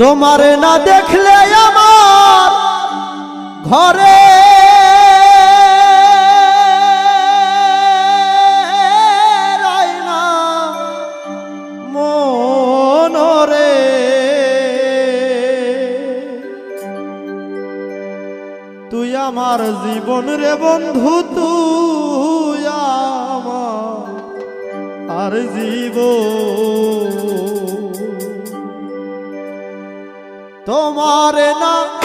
তোমার না দেখলে আমার ঘরে তুই আমার জীবন রে বন্ধু তুই আমার আর জীবন। তোমার না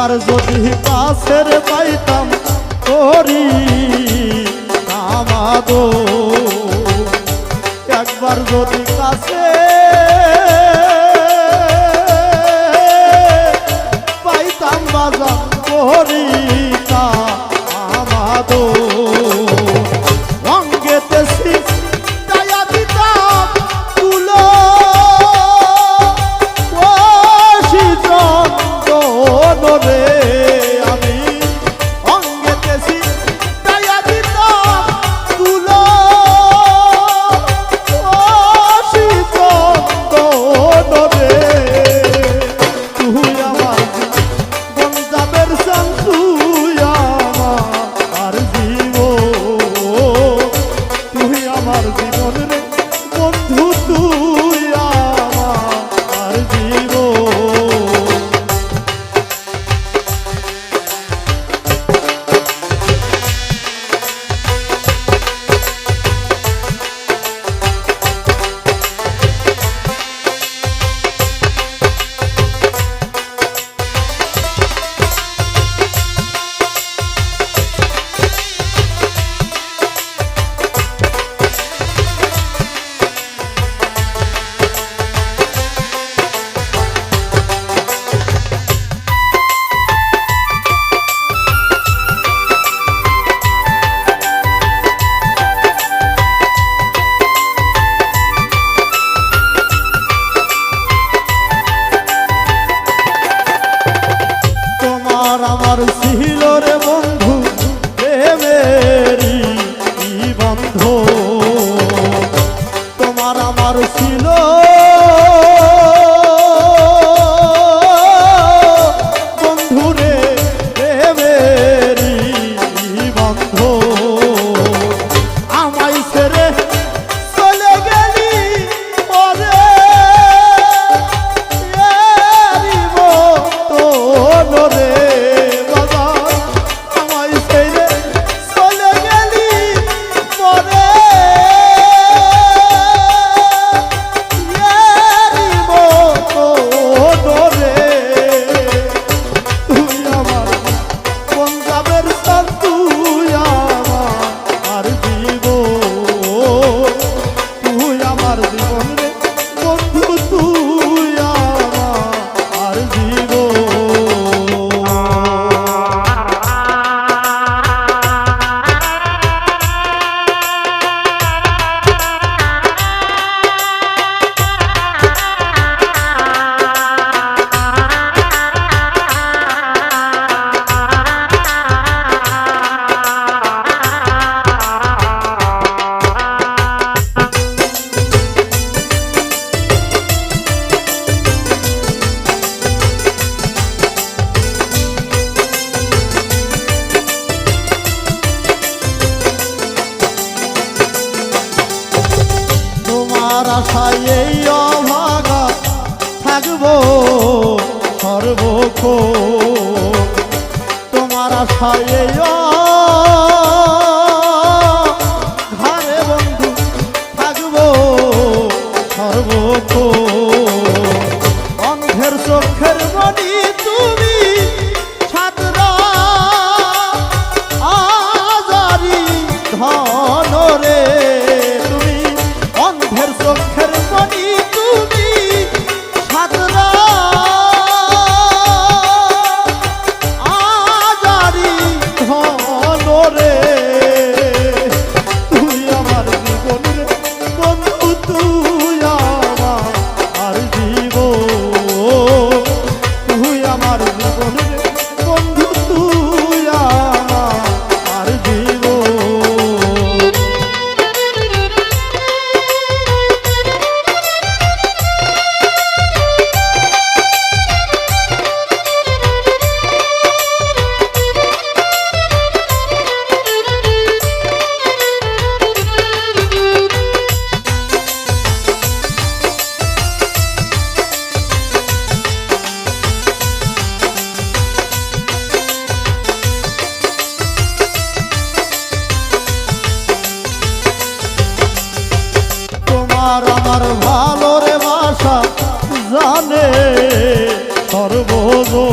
আবার যদি পাশের পাইতাম করি আমাদ একবার যদি কাছে পাইতাম বাজার করি আমাদ Sonunu তার আশায় এই অভাগা থাকব সর্বক্ষ। তোমার আশায় এই সর্বগো